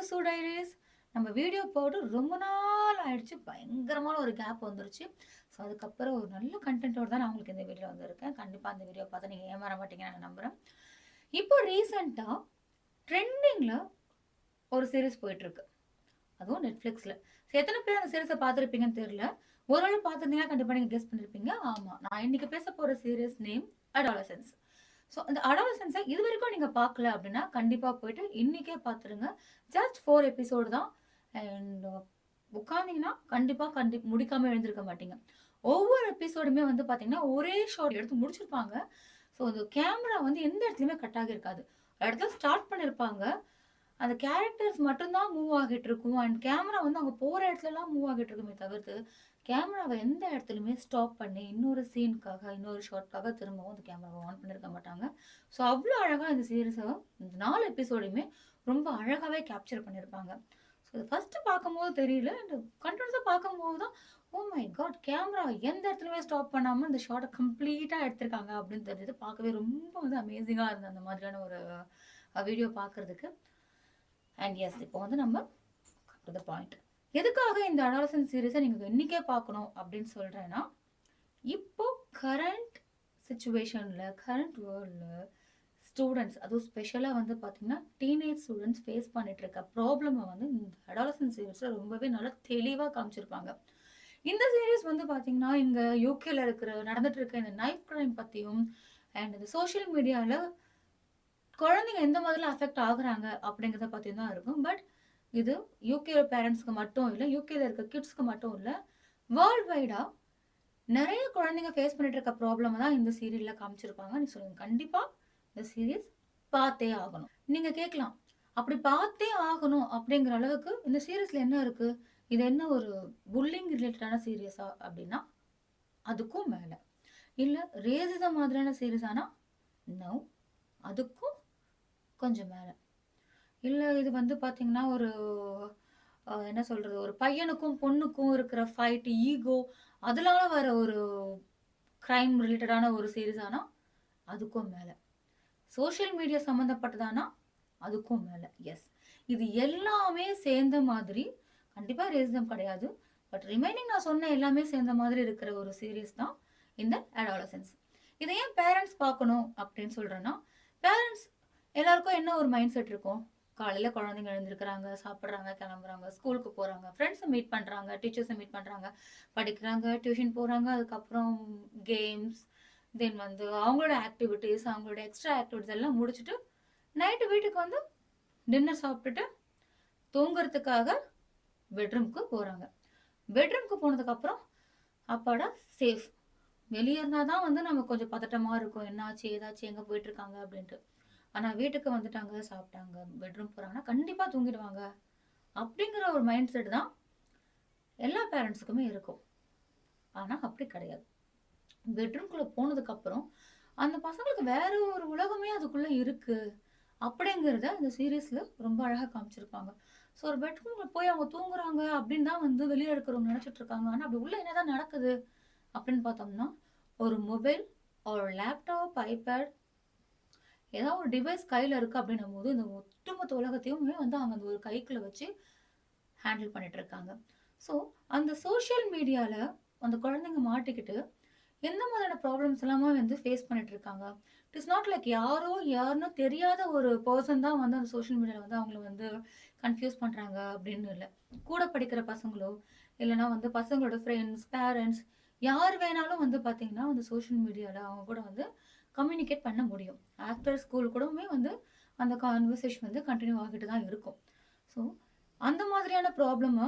To சூ diaries நம்ம video போட்டு ரொம்ப நாள் ஆயிடுச்சு. பயங்கரமான ஒரு கேப் வந்துருச்சு. ஸோ அதுக்கப்புறம் ஒரு நல்ல கண்டென்ட்டோடு தான் நான் உங்களுக்கு இந்த வீடியோ வந்திருக்கேன். கண்டிப்பாக அந்த வீடியோ பார்த்து நீங்கள் ஏமாற மாட்டீங்கன்னு நான் நம்புகிறேன் இப்போ ரீசெண்டாக ட்ரெண்டிங்கில் ஒரு சீரீஸ் போயிட்டுருக்கு. அதுவும் நெட்ஃப்ளிக்ஸில் ஸோ எத்தனை பேர் அந்த சீரீஸை பார்த்துருப்பீங்கன்னு தெரியல. ஒரு வேளை பார்த்துருந்தீங்கன்னா கண்டிப்பாக நீங்கள் கெஸ் பண்ணியிருப்பீங்க ஆமாம் நான் இன்னைக்கு பேச போகிற சீரியஸ் நேம் அடாலசன்ஸ் ஸோ அந்த அடாலசன்ஸை இது வரைக்கும் நீங்கள் பார்க்கல அப்படின்னா கண்டிப்பாக போயிட்டு இன்னைக்கே பார்த்துருங்க. ஜஸ்ட் ஃபோர் எபிசோடு தான். அண்ட் உட்காந்தீங்கன்னா கண்டிப்பாக கண்டி முடிக்காமல் எழுந்திருக்க மாட்டீங்க. ஒவ்வொரு எபிசோடுமே வந்து பார்த்தீங்கன்னா ஒரே ஷார்ட் எடுத்து முடிச்சிருப்பாங்க. ஸோ அந்த கேமரா வந்து எந்த இடத்துலையுமே கட் ஆகியிருக்காது ஒரு இடத்துல ஸ்டார்ட் பண்ணியிருப்பாங்க அந்த கேரக்டர்ஸ் மட்டும்தான் மூவ் ஆகிட்டு இருக்கும். அண்ட் கேமரா வந்து அவங்க போகிற இடத்துலலாம் மூவ் ஆகிட்டு இருக்குமே தவிர்த்து கேமராவை எந்த இடத்துலையுமே ஸ்டாப் பண்ணி இன்னொரு சீனுக்காக இன்னொரு ஷார்ட்காக திரும்பவும் அந்த கேமராவை ஆன் பண்ணியிருக்க மாட்டாங்க. ஸோ அவ்வளோ அழகாக இந்த சீரிஸை இந்த நாலு எபிசோடையுமே ரொம்ப அழகாகவே கேப்சர் பண்ணியிருப்பாங்க ஸோ இது ஃபஸ்ட்டு பார்க்கும்போது தெரியல. அண்ட் கண்டினியூஸாக பார்க்கும்போது தான் ஓ மை காட் கேமரா எந்த இடத்துலையுமே ஸ்டாப் பண்ணாமல் இந்த ஷார்ட்டை கம்ப்ளீட்டாக எடுத்திருக்காங்க அப்படின்னு தெரிஞ்சது. பார்க்கவே ரொம்ப வந்து அமேசிங்காக இருந்தது அந்த மாதிரியான ஒரு வீடியோ பார்க்குறதுக்கு. அண்ட் எஸ் இப்போ வந்து நம்ம த பாயிண்ட் எதுக்காக இந்த அடாலசன் சீரீஸை நீங்கள் இன்றைக்கே பார்க்கணும் அப்படின்னு சொல்கிறேன்னா இப்போ கரண்ட் சுச்சுவேஷனில் கரண்ட் வேர்ல்டில் ஸ்டூடெண்ட்ஸ் அதுவும் ஸ்பெஷலாக வந்து பார்த்தீங்கன்னா டீனேஜ் ஸ்டூடெண்ட்ஸ் ஃபேஸ் பண்ணிட்டு இருக்க ப்ராப்ளமை வந்து இந்த அடாலசன் சீரீஸில் ரொம்பவே நல்லா தெளிவாக காமிச்சிருப்பாங்க. இந்த சீரீஸ் வந்து பார்த்திங்கன்னா இங்கே யூகேல இருக்கிற நடந்துட்டு இருக்க இந்த நைஃப் கிரைம் பற்றியும் அண்ட் இந்த சோஷியல் மீடியாவில் குழந்தைங்க எந்த மாதிரிலாம் அஃபெக்ட் ஆகுறாங்க அப்படிங்கிறத பற்றி தான் இருக்கும். பட் இது யூகே பேரண்ட்ஸ்க்கு மட்டும் இல்லை யூகேல இருக்க கிட்ஸ்க்கு மட்டும் இல்லை வேர்ல்ட் வைடாக நிறைய குழந்தைங்க ஃபேஸ் பண்ணிட்டு இருக்க ப்ராப்ளம் தான் இந்த சீரியலில் காமிச்சிருப்பாங்க. நீ சொல்லுங்க. கண்டிப்பாக இந்த சீரியஸ் பார்த்தே ஆகணும். நீங்கள் கேட்கலாம். அப்படி பார்த்தே ஆகணும் அப்படிங்கிற அளவுக்கு இந்த சீரியஸில் என்ன இருக்குது இது என்ன ஒரு புல்லிங் ரிலேட்டடான சீரியஸா அப்படின்னா அதுக்கும் மேலே. இல்லை ரேசிசம் மாதிரியான சீரியஸானா நோ அதுக்கும் கொஞ்சம் மேலே. இல்லை இது வந்து பார்த்தீங்கன்னா ஒரு என்ன சொல்கிறது ஒரு பையனுக்கும் பொண்ணுக்கும் இருக்கிற ஃபைட் ஈகோ அதனால வர ஒரு க்ரைம் ரிலேட்டடான ஒரு சீரீஸானா அதுக்கும் மேலே. சோஷியல் மீடியா சம்மந்தப்பட்டதானா அதுக்கும் மேலே. எஸ் இது எல்லாமே சேர்ந்த மாதிரி கண்டிப்பாக ரேசிசம் கிடையாது. பட் ரிமைனிங் நான் சொன்ன எல்லாமே சேர்ந்த மாதிரி இருக்கிற ஒரு சீரீஸ் தான் இந்த அடாலசன்ஸ் இதை ஏன் பேரண்ட்ஸ் பார்க்கணும் அப்படின்னு சொல்கிறேன்னா பேரண்ட்ஸ் எல்லாருக்கும் என்ன ஒரு மைண்ட் செட் இருக்கும்? காலையில் குழந்தைங்க எழுந்திருக்கிறாங்க சாப்பிட்றாங்க கிளம்புறாங்க ஸ்கூலுக்கு போகிறாங்க ஃப்ரெண்ட்ஸை மீட் பண்ணுறாங்க டீச்சர்ஸை மீட் பண்ணுறாங்க படிக்கிறாங்க டியூஷன் போகிறாங்க அதுக்கப்புறம் கேம்ஸ் தென் வந்து அவங்களோட ஆக்டிவிட்டீஸ் அவங்களோட எக்ஸ்ட்ரா ஆக்டிவிட்டிஸ் எல்லாம் முடிச்சுட்டு நைட்டு வீட்டுக்கு வந்து டின்னர் சாப்பிட்டுட்டு தூங்குறதுக்காக பெட்ரூம்க்கு போகிறாங்க பெட்ரூம்க்கு போனதுக்கப்புறம் அப்பாடா சேஃப் வெளியே இருந்தால் தான் வந்து நம்ம கொஞ்சம் பதட்டமாக இருக்கும். என்னாச்சு ஏதாச்சும் எங்கே போயிட்டுருக்காங்க அப்படின்ட்டு. ஆனால் வீட்டுக்கு வந்துட்டாங்க சாப்பிட்டாங்க பெட்ரூம் போகிறாங்கன்னா கண்டிப்பாக தூங்கிடுவாங்க. அப்படிங்கிற ஒரு மைண்ட் செட் தான் எல்லா பேரண்ட்ஸுக்குமே இருக்கும். ஆனால் அப்படி கிடையாது. பெட்ரூம்குள்ளே போனதுக்கப்புறம் அந்த பசங்களுக்கு வேற ஒரு உலகமே அதுக்குள்ளே இருக்குது அப்படிங்கிறத இந்த சீரியஸில் ரொம்ப அழகாக காமிச்சிருப்பாங்க. ஸோ ஒரு பெட்ரூம்ல போய் அவங்க தூங்குறாங்க அப்படின்னு தான் வந்து வெளியே இருக்கிறவங்க நினச்சிட்டு இருக்காங்க. ஆனால் அப்படி உள்ள என்னதான் நடக்குது அப்படின்னு பார்த்தோம்னா ஒரு மொபைல் ஒரு லேப்டாப் ஐபேட் ஏதாவது ஒரு டிவைஸ் கையில் இருக்குது அப்படின்னும் போது இந்த ஒட்டுமொத்த உலகத்தையுமே வந்து அவங்க அந்த ஒரு கைக்குள்ளே வச்சு ஹேண்டில் பண்ணிட்டு இருக்காங்க. ஸோ அந்த சோஷியல் மீடியாவில் அந்த குழந்தைங்க மாட்டிக்கிட்டு எந்த மாதிரியான ப்ராப்ளம்ஸ் எல்லாமே வந்து ஃபேஸ் பண்ணிட்டு இருக்காங்க? இட் இஸ் நாட் லைக் யாரோ யாருன்னு தெரியாத ஒரு பர்சன் தான் வந்து அந்த சோஷியல் மீடியாவில் வந்து அவங்கள வந்து கன்ஃபியூஸ் பண்ணுறாங்க அப்படின்னு இல்லை. கூட படிக்கிற பசங்களோ இல்லைனா வந்து பசங்களோட ஃப்ரெண்ட்ஸ் பேரண்ட்ஸ் யார் வேணாலும் வந்து பார்த்தீங்கன்னா அந்த சோஷியல் மீடியாவில் அவங்க கூட வந்து கம்யூனிகேட் பண்ண முடியும். ஆஃப்டர் ஸ்கூல் கூடவுமே வந்து அந்த கான்வர்சேஷன் வந்து கண்டினியூ ஆகிட்டு தான் இருக்கும். ஸோ அந்த மாதிரியான ப்ராப்ளமை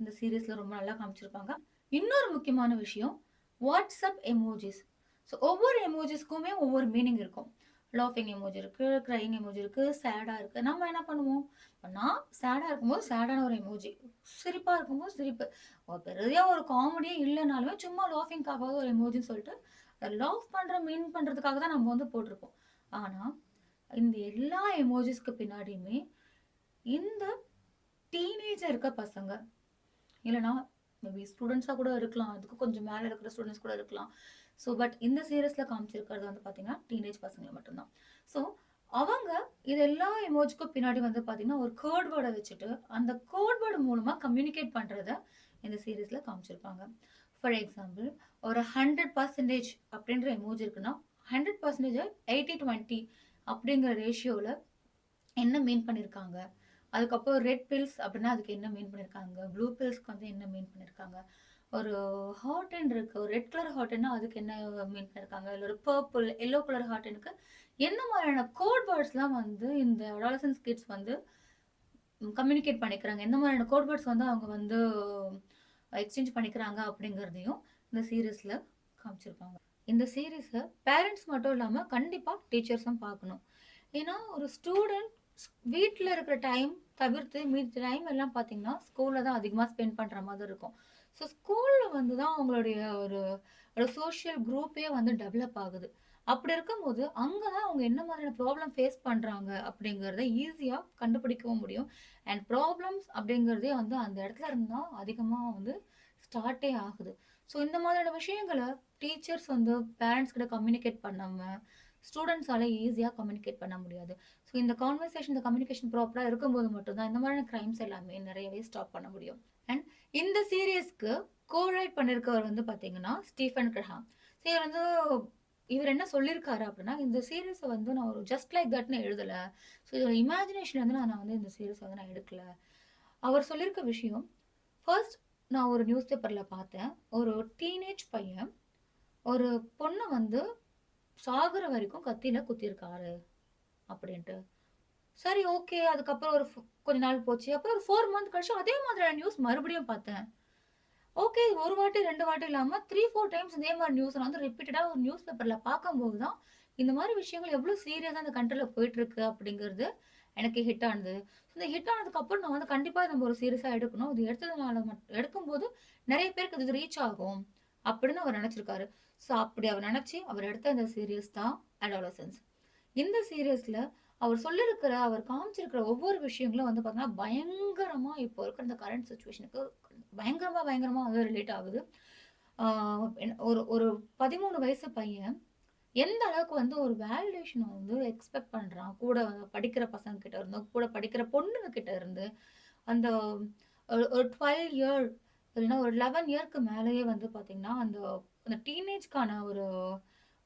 இந்த சீரியஸில் ரொம்ப நல்லா காமிச்சிருப்பாங்க. இன்னொரு முக்கியமான விஷயம் வாட்ஸ்அப் எமோஜிஸ் ஸோ ஒவ்வொரு எமோஜிஸ்க்குமே ஒவ்வொரு மீனிங் இருக்கும். லாஃபிங் எமோஜி இருக்குது க்ரைங் எமோஜி இருக்குது சேடாக இருக்குது நம்ம என்ன பண்ணுவோம்? நான் சேடாக இருக்கும்போது சேடான ஒரு எமோஜி சிரிப்பாக இருக்கும்போது சிரிப்பு. ஒரு பெரிய ஒரு காமெடியே இல்லைனாலுமே சும்மா லாஃபிங்காக ஒரு எமோஜின்னு சொல்லிட்டு லவ் பண்ணுற மீன் பண்ணுறதுக்காக தான் நம்ம வந்து போட்டிருப்போம். ஆனால் இந்த எல்லா எமோஜிஸ்க்கு பின்னாடியுமே இந்த டீனேஜர் இருக்க பசங்க இல்லைனா மேபி ஸ்டூடெண்ட்ஸாக கூட இருக்கலாம் அதுக்கு கொஞ்சம் மேலே இருக்கிற ஸ்டூடெண்ட்ஸ் கூட இருக்கலாம். ஸோ பட் இந்த சீரியஸில் காமிச்சிருக்கிறது வந்து பார்த்தீங்கன்னா டீனேஜ் பசங்களை மட்டும்தான். ஸோ அவங்க இது எல்லா எமோஜிக்கும் பின்னாடி வந்து பார்த்தீங்கன்னா, ஒரு கேர்ட் வேர்டை வச்சுட்டு, அந்த கேர்ட் வேர்டு மூலமாக கம்யூனிகேட் பண்ணுறத இந்த சீரியஸில் காமிச்சிருப்பாங்க. ஃபார் எக்ஸாம்பிள் ஒரு 100% அப்படின்ற எமோஜி இருக்குன்னா, 100% 80-20 அப்படிங்கிற ரேஷியோவில் என்ன மீன் பண்ணியிருக்காங்க? அதுக்கப்புறம் ரெட் பில்ஸ் அப்படின்னா அதுக்கு என்ன மீன் பண்ணியிருக்காங்க? ப்ளூ பில்ஸ்க்கு வந்து என்ன மீன் பண்ணியிருக்காங்க? ஒரு ஹாட்டன் இருக்குது ஒரு ரெட் கலர் ஹாட்டன்னா அதுக்கு என்ன மீன் பண்ணியிருக்காங்க? இல்லை ஒரு பர்பிள், எல்லோ கலர் ஹாட்டனுக்கு என்ன மாதிரியான கோட் வேர்ட்ஸ்லாம் வந்து இந்த அடாலசன்ஸ் கிட்ஸ் வந்து கம்யூனிகேட் பண்ணிக்கிறாங்க? எந்த மாதிரியான கோட் வேர்ட்ஸ் வந்து அவங்க வந்து எக்ஸ்சேஞ்ச் பண்ணிக்கிறாங்க அப்படிங்கிறதையும் இந்த சீரீஸில் காமிச்சிருப்பாங்க. இந்த சீரீஸை பேரண்ட்ஸ் மட்டும் இல்லாமல் கண்டிப்பாக டீச்சர்ஸும் பார்க்கணும். ஏன்னா ஒரு ஸ்டூடெண்ட் வீட்டில் இருக்கிற டைம் தவிர்த்து மீதி டைம் எல்லாம் பார்த்தீங்கன்னா, ஸ்கூலில் தான் அதிகமாக ஸ்பெண்ட் பண்ணுற மாதிரி இருக்கும். ஸோ ஸ்கூலில் வந்து தான் அவங்களுடைய ஒரு ஒரு சோஷியல் குரூப்பே வந்து டெவலப் ஆகுது. அப்படி இருக்கும்போது, அங்கே தான் அவங்க என்ன மாதிரியான ப்ராப்ளம் ஃபேஸ் பண்றாங்க அப்படிங்கிறத ஈஸியா கண்டுபிடிக்கவும் முடியும். அண்ட் ப்ராப்ளம்ஸ் அப்படிங்கிறதே வந்து அந்த இடத்துல இருந்தால் அதிகமாக அதிகமா வந்து ஸ்டார்ட்டே ஆகுது. ஸோ இந்த மாதிரியான விஷயங்கள டீச்சர்ஸ் வந்து பேரண்ட்ஸ் கிட்ட கம்யூனிகேட் பண்ணாம, ஸ்டூடண்ட்ஸால ஈஸியாக கம்யூனிகேட் பண்ண முடியாது. ஸோ இந்த கான்வர்சேஷன், இந்த கம்யூனிகேஷன் ப்ராப்பராக இருக்கும்போது மட்டும் தான் இந்த மாதிரியான கிரைம்ஸ் எல்லாமே நிறையவே ஸ்டாப் பண்ண முடியும். அண்ட் இந்த சீரியஸ்க்கு கோ-ரைட் பண்ணியிருக்கவர் வந்து பார்த்தீங்கன்னா, ஸ்டீஃபன் கிரஹாம். ஸோ இவர் வந்து இவர் என்ன சொல்லியிருக்காரு அப்படின்னா, இந்த சீரீஸை வந்து நான் ஒரு ஜஸ்ட் லைக் தட்னு எழுதலை ஸோ இதோட இமேஜினேஷன்ல நான் நான் வந்து இந்த சீரிஸ் வந்து நான் எடுக்கல. அவர் சொல்லியிருக்க விஷயம், ஃபர்ஸ்ட் நான் ஒரு நியூஸ் பேப்பரில் பார்த்தேன். ஒரு டீனேஜ் பையன் ஒரு பொண்ணை வந்து சாகுற வரைக்கும் கத்தியில் குத்திருக்காரு அப்படின்ட்டு. சரி ஓகே. அதுக்கப்புறம் ஒரு கொஞ்ச நாள் போச்சு. அப்புறம் ஒரு ஃபோர் மந்த் கழிச்சு அதே மாதிரியான நியூஸ் மறுபடியும் பார்த்தேன். ஓகே. ஒரு வாட்டி, ரெண்டு வாட்டி இல்லாமல் த்ரீ ஃபோர் டைம்ஸ் இதே மாதிரி நியூஸ் நான் வந்து ரிப்பீட்டடாக ஒரு நியூஸ் பேப்பரில் பார்க்கும்போது தான், இந்த மாதிரி விஷயங்கள் எவ்வளோ சீரியஸாக அந்த கண்ட்ரில் போயிட்டுருக்கு அப்படிங்கிறது எனக்கு ஹிட் ஆனது. இந்த ஹிட் ஆனதுக்கப்புறம் நான் வந்து கண்டிப்பாக நம்ம ஒரு சீரியஸாக எடுக்கணும். இது எடுத்ததுனால மட் எடுக்கும்போது நிறைய பேருக்கு இது ரீச் ஆகும். அப்படின்னு அவர் நினச்சிருக்காரு ஸோ அப்படி அவர் நினச்சி அவர் எடுத்த இந்த சீரியஸ் தான் அடாலசன்ஸ். இந்த சீரியஸில் அவர் சொல்லியிருக்கிற, அவர் காமிச்சிருக்கிற ஒவ்வொரு விஷயங்களும் வந்து பார்த்தீங்கன்னா, பயங்கரமா இப்போ இருக்கிற இந்த கரண்ட் சுச்சுவேஷனுக்கு பயங்கரமா, பயங்கரமா வந்து ரிலேட் ஆகுது. ஒரு ஒரு 13 வயசு பையன் எந்த அளவுக்கு வந்து ஒரு வேல்யூஷனை வந்து எக்ஸ்பெக்ட் பண்றான். கூட படிக்கிற பசங்க கிட்ட இருந்து, கூட படிக்கிற பொண்ணுங்க கிட்ட இருந்து, அந்த ஒரு ஒரு 12 இயர் இல்லைன்னா ஒரு 11 இயர்க்கு மேலேயே வந்து பார்த்தீங்கன்னா, அந்த அந்த டீனேஜ்க்கான ஒரு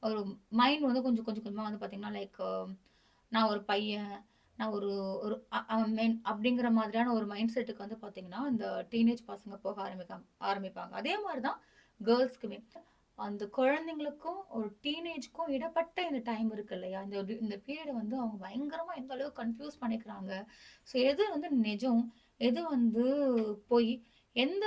ஒரு மைண்ட் வந்து கொஞ்சம் கொஞ்சம் கொஞ்சமாக வந்து பார்த்தீங்கன்னா, லைக் நான் ஒரு பையன், நான் ஒரு ஒரு அவன் மென் அப்படிங்கிற மாதிரியான ஒரு மைண்ட் செட்டுக்கு வந்து பார்த்தீங்கன்னா, இந்த டீனேஜ் பசங்க போக ஆரம்பிக்க ஆரம்பிப்பாங்க. அதே மாதிரி தான் கேர்ள்ஸ்க்குமே அந்த குழந்தைங்களுக்கும், ஒரு டீனேஜ்க்கும் இடைப்பட்ட இந்த டைம் இருக்கு இல்லையா? இந்த இந்த பீரியடை வந்து அவங்க பயங்கரமாக எந்த அளவுக்கு கன்ஃப்யூஸ் பண்ணிக்கிறாங்க. ஸோ எது வந்து நிஜம்? எது வந்து போய் எந்த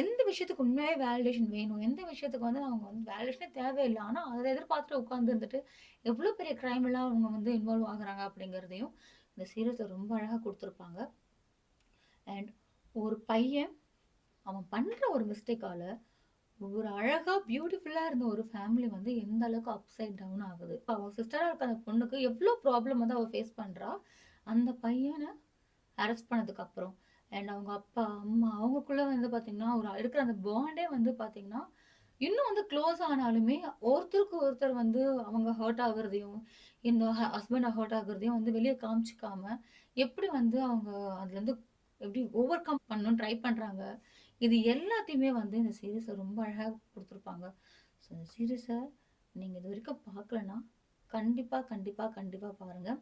எந்த விஷயத்துக்கு உண்மையாகவே வேலிடேஷன் வேணும்? எந்த விஷயத்துக்கு வந்து அவங்க வந்து வேலிடேஷனே தேவையில்லை ஆனால் அதை எதிர்பார்த்துட்டு உட்காந்துருந்துட்டு எவ்வளோ பெரிய கிரைம் எல்லாம் அவங்க வந்து இன்வால்வ் ஆகுறாங்க அப்படிங்கிறதையும் இந்த சீரியஸை ரொம்ப அழகாக கொடுத்துருப்பாங்க அண்ட் ஒரு பையன் அவன் பண்ணுற ஒரு மிஸ்டேக்கால் ஒரு அழகாக பியூட்டிஃபுல்லாக இருந்த ஒரு ஃபேமிலி வந்து எந்த அளவுக்கு அப்சைட் டவுன் ஆகுது. இப்போ அவள் சிஸ்டராக இருக்க அந்த பொண்ணுக்கு எவ்வளோ ப்ராப்ளம் வந்து அவள் ஃபேஸ் பண்ணுறா அந்த பையனை அரெஸ்ட் பண்ணதுக்கு அப்புறம். அண்ட் அவங்க அப்பா, அம்மா அவங்களுக்குள்ள வந்து பார்த்தீங்கன்னா, ஒரு இருக்கிற அந்த பாண்டே வந்து பார்த்தீங்கன்னா, இன்னும் வந்து க்ளோஸ் ஆனாலுமே ஒருத்தருக்கு ஒருத்தர் வந்து அவங்க ஹர்ட் ஆகுறதையும், இந்த ஹஸ்பண்டை ஹஸ்பண்ட் ஹர்ட் ஆகுறதையும் வந்து வெளியே காமிச்சிக்காம எப்படி வந்து அவங்க அதுலேருந்து எப்படி ஓவர் கம் பண்ணணும்னு ட்ரை பண்ணுறாங்க இது எல்லாத்தையுமே வந்து இந்த சீரீஸை ரொம்ப அழகாக கொடுத்துருப்பாங்க ஸோ இந்த சீரியஸை நீங்கள் இது வரைக்கும் பார்க்கலன்னா, கண்டிப்பாக கண்டிப்பாக கண்டிப்பாக பாருங்கள்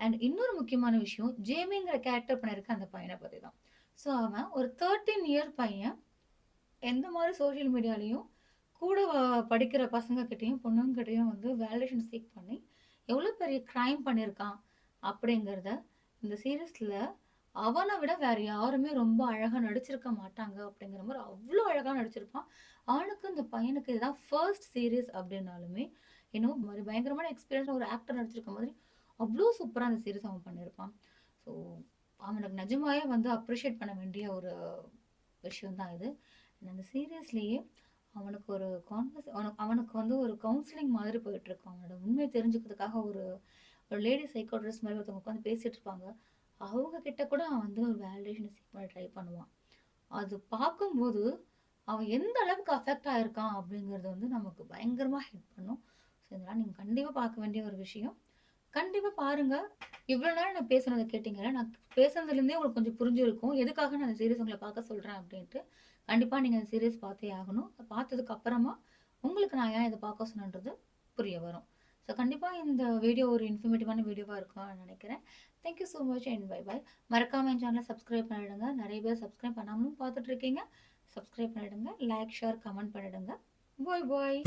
அண்ட் இன்னொரு முக்கியமான விஷயம், ஜேமிங்கிற கேரக்டர் பண்ணியிருக்க அந்த பையனை பற்றி தான். ஸோ அவன் ஒரு 13 இயர் பையன். எந்த மாதிரி சோஷியல் மீடியாலையும் கூட படிக்கிற பசங்கக்கிட்டேயும் பொண்ணுங்கிட்டையும் பொண்ணுங்க வந்து வேலிடேஷன் சீக் பண்ணி, எவ்வளோ பெரிய க்ரைம் பண்ணியிருக்கான் அப்படிங்கிறத இந்த சீரியஸில் அவனை விட வேற யாருமே ரொம்ப அழகாக நடிச்சிருக்க மாட்டாங்க அப்படிங்கிற மாதிரி அவ்வளோ அழகாக நடிச்சிருப்பான். அவனுக்கு இந்த பையனுக்கு இதுதான் ஃபர்ஸ்ட் சீரியஸ் அப்படின்னாலுமே, இன்னும் மாதிரி பயங்கரமான எக்ஸ்பீரியன்ஸ் ஒரு ஆக்டர் நடிச்சிருக்க மாதிரி, அவ்வளோ சூப்பராக அந்த சீரியஸ் அவன் பண்ணியிருப்பான். ஸோ அவனுக்கு நிஜமாவே வந்து அப்ரிஷியேட் பண்ண வேண்டிய ஒரு விஷயந்தான் இது. அந்த சீரியஸ்லேயே அவனுக்கு ஒரு கான்வர்ஸ் அவனுக்கு அவனுக்கு வந்து ஒரு கவுன்சிலிங் மாதிரி போயிட்டுருக்கும். அவனோட உண்மையை தெரிஞ்சுக்கிறதுக்காக ஒரு ஒரு லேடி சைக்காட்ரிஸ்ட் மாதிரி ஒருத்தவங்க உட்காந்து பேசிட்டு இருப்பாங்க. அவங்க கிட்ட கூட அவன் வந்து ஒரு வேலிடேஷன் சீக் பண்ண ட்ரை பண்ணுவான். அது பார்க்கும்போது, அவன் எந்த அளவுக்கு அஃபெக்ட் ஆயிருக்கான் அப்படிங்கிறது வந்து நமக்கு பயங்கரமாக ஹெல்ப் பண்ணும். ஸோ இதெல்லாம் நீங்கள் கண்டிப்பாக பார்க்க வேண்டிய ஒரு விஷயம். கண்டிப்பாக பாருங்கள் இவ்வளோ நேரம் நான் பேசுனதை கேட்டீங்கல்ல, நான் பேசுனதுலேருந்தே உங்களுக்கு கொஞ்சம் புரிஞ்சிருக்கும். எதுக்காக நான் அந்த சீரியஸ் உங்களை பார்க்க சொல்றேன் அப்படின்ட்டு கண்டிப்பா நீங்க அந்த சீரியஸ் பார்த்தே ஆகணும். பார்த்ததுக்கு அப்புறமா உங்களுக்கு நான் ஏன் இதை பார்க்க சொன்னேன்றது புரிய வரும். ஸோ கண்டிப்பாக இந்த வீடியோ ஒரு இன்ஃபர்மேட்டிவான வீடியோவாக இருக்கும்னு நினைக்கிறேன் thank you so much and bye bye. மறக்காமல் என் சேனலை சப்ஸ்கிரைப் பண்ணிவிடுங்க நிறைய பேர் சப்ஸ்கிரைப் பண்ணாமலும் பார்த்துட்ருக்கீங்க சப்ஸ்கிரைப் பண்ணிவிடுங்க லைக், ஷேர், கமெண்ட் பண்ணிவிடுங்க பாய் பாய்.